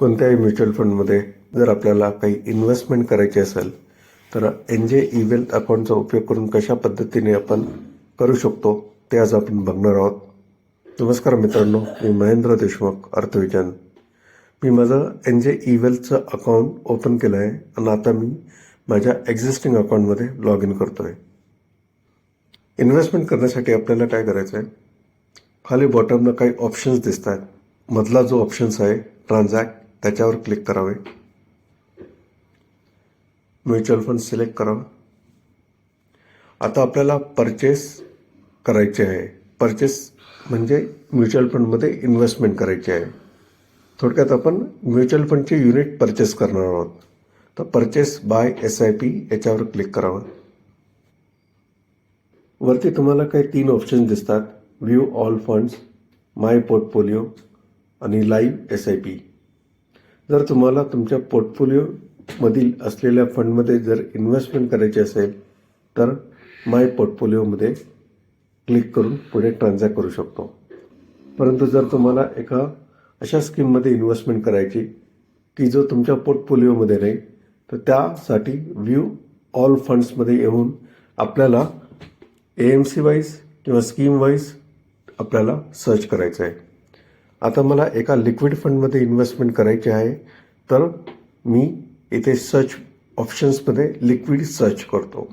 कोणत्याही म्युच्युअल फंडमध्ये जर आपल्याला काही इन्व्हेस्टमेंट करायची असेल तर एन जे ई वेल्थ अकाउंटचा उपयोग करून कशा पद्धतीने आपण करू शकतो ते आज आपण बघणार आहोत. नमस्कार मित्रांनो मी महेंद्र देशमुख अर्थविजन मी माझं एन जे ई वेल्थचं अकाउंट ओपन केलं आहे आणि आता मी माझ्या एक्झिस्टिंग अकाउंटमध्ये लॉग इन करतो आहे इन्व्हेस्टमेंट करण्यासाठी आपल्याला काय करायचं आहे खाली बॉटमला काही ऑप्शन्स दिसत आहेत मधला जो ऑप्शन्स आहे ट्रान्झॅक्ट त्याच्यावर क्लिक करावे. म्युच्युअल फंड सिलेक्ट करावं. आता आपल्याला परचेस करायचे आहे. परचेस म्हणजे म्युच्युअल फंडमध्ये इन्व्हेस्टमेंट करायची आहे. थोडक्यात आपण म्युच्युअल फंडचे युनिट परचेस करणार आहोत. तर purchase by S I P याच्यावर क्लिक करावं. वरती तुम्हाला काही तीन ऑप्शन दिसतात. View all funds my portfolio आणि लाईव्ह एस आय पी जर तुम्हाला तुमच्या पोर्टफोलिओमधील असलेल्या फंडमध्ये जर इन्व्हेस्टमेंट करायची असेल तर माय पोर्टफोलिओमध्ये क्लिक करून पुढे ट्रान्झॅक्ट करू शकतो. परंतु जर तुम्हाला एका अशा स्कीममध्ये इन्व्हेस्टमेंट करायची की जो तुमच्या पोर्टफोलिओमध्ये नाही तर त्यासाठी व्ह्यू ऑल फंड्समध्ये येऊन आपल्याला ए एम सी वाईज किंवा स्कीम वाईज आपल्याला सर्च करायचं आहे आता मला एका लिक्विड फंडमध्ये इन्व्हेस्टमेंट करायची आहे तर मी इथे सर्च ऑप्शन्समध्ये लिक्विड सर्च करतो.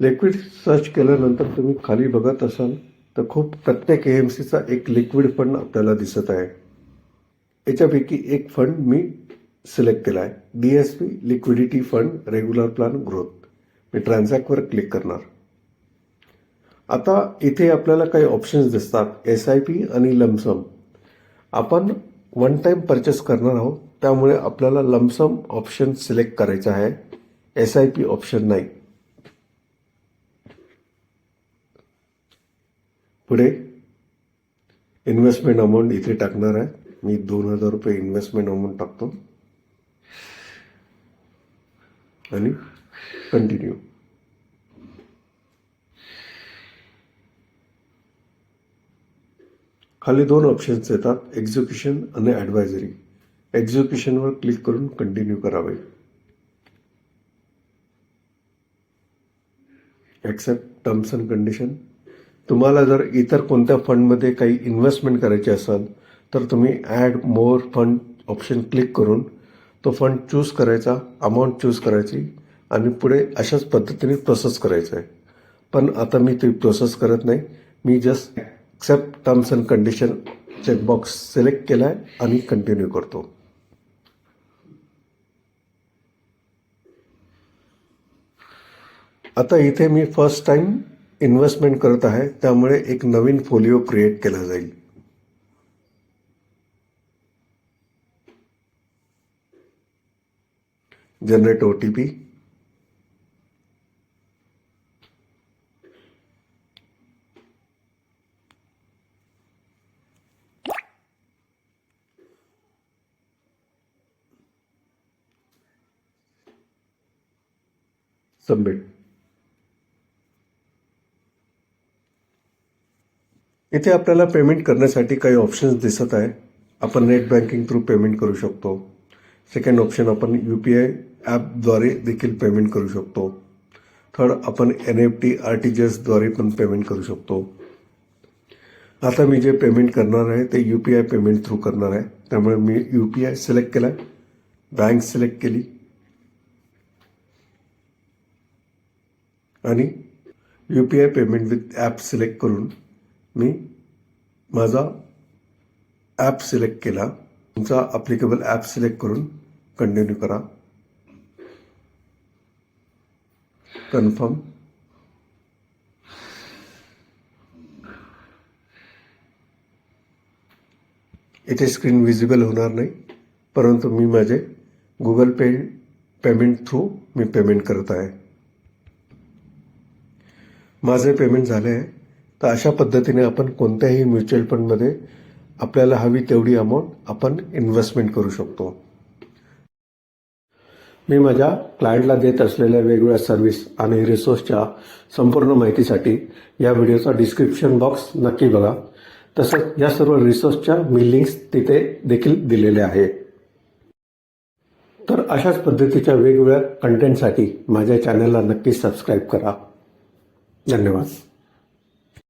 लिक्विड सर्च केल्यानंतर तुम्ही खाली बघत असाल तर खूप प्रत्येक एम सीचा एक लिक्विड फंड आपल्याला दिसत आहे. याच्यापैकी एक फंड मी सिलेक्ट केला आहे D S P liquidity fund regular plan growth मी ट्रान्झॅक्टवर क्लिक करणार. आता इथे आपल्याला काही ऑप्शन्स दिसतात. एस आय पी आणि लमसम आपण वन टाईम परचेस करणार आहोत. त्यामुळे आपल्याला लमसम ऑप्शन सिलेक्ट करायचं आहे. एस आय पी ऑप्शन नाही. पुढे इन्व्हेस्टमेंट अमाऊंट इथे टाकणार आहे. मी दोन हजार रुपये इन्व्हेस्टमेंट अमाऊंट टाकतो. आणि कंटिन्यू खाली दोन ऑप्शन्स येतात एक्झिक्युशन आणि ॲडवायझरी एक्झिक्युशनवर क्लिक करून कंटिन्यू करावे. ॲक्सेप्ट टर्म्स अँड कंडिशन तुम्हाला जर इतर कोणत्या फंडमध्ये काही इन्व्हेस्टमेंट करायची असेल तर तुम्ही add more fund option click करून तो फंड चूज करायचा अमाऊंट चूज करायची आणि पुढे अशाच पद्धतीने प्रोसेस करायचं आहे पण आता मी ती प्रोसेस करत नाही. मी just accept terms and condition checkbox select केला आहे आणि कंटिन्यू करतो. आता इथे मी फर्स्ट टाइम इन्व्हेस्टमेंट करत आहे. त्यामुळे एक नवीन फोलिओ क्रिएट केला जाईल. Generate O T P submit इथे आपल्याला पेमेंट करण्यासाठी काही ऑप्शन्स दिसत आहे. आपण नेट बँकिंग थ्रू पेमेंट करू शकतो. सेकंड ऑप्शन आपण यू पी आय ॲपद्वारे देखील पेमेंट करू शकतो. थर्ड आपण N F T R T G एसद्वारे पण पेमेंट करू शकतो. आता मी जे पेमेंट करणार आहे ते U P I payment through करणार आहे. त्यामुळे मी यू पी आय सिलेक्ट केला. आहे बँक सिलेक्ट केली. आणि U P I payment with app select करून मी माझा ॲप सिलेक्ट केला. तुमचा अप्लिकेबल ॲप सिलेक्ट करून कंटिन्यू करा. कन्फर्म? इथे स्क्रीन विजिबल होणार नाही परंतु मी माझे गुगल पे पेमेंट थ्रू मी पेमेंट करत आहे. माझे पेमेंट झाले आहे तर अशा पद्धतीने आपण कोणत्याही म्युच्युअल फंडमध्ये आपल्याला हवी तेवढी अमाऊंट आपण इन्व्हेस्टमेंट करू शकतो. मी माझ्या क्लायंटला देत असलेल्या वेगवेगळ्या सर्व्हिस आणि रिसोर्सच्या संपूर्ण माहितीसाठी या व्हिडिओचा डिस्क्रिप्शन बॉक्स नक्की बघा. तसंच या सर्व रिसोर्सच्या मी लिंक्स तिथे देखील दिलेल्या आहे. तर अशाच पद्धतीच्या वेगवेगळ्या कंटेंटसाठी माझ्या चॅनलला नक्की सबस्क्राईब करा. धन्यवाद.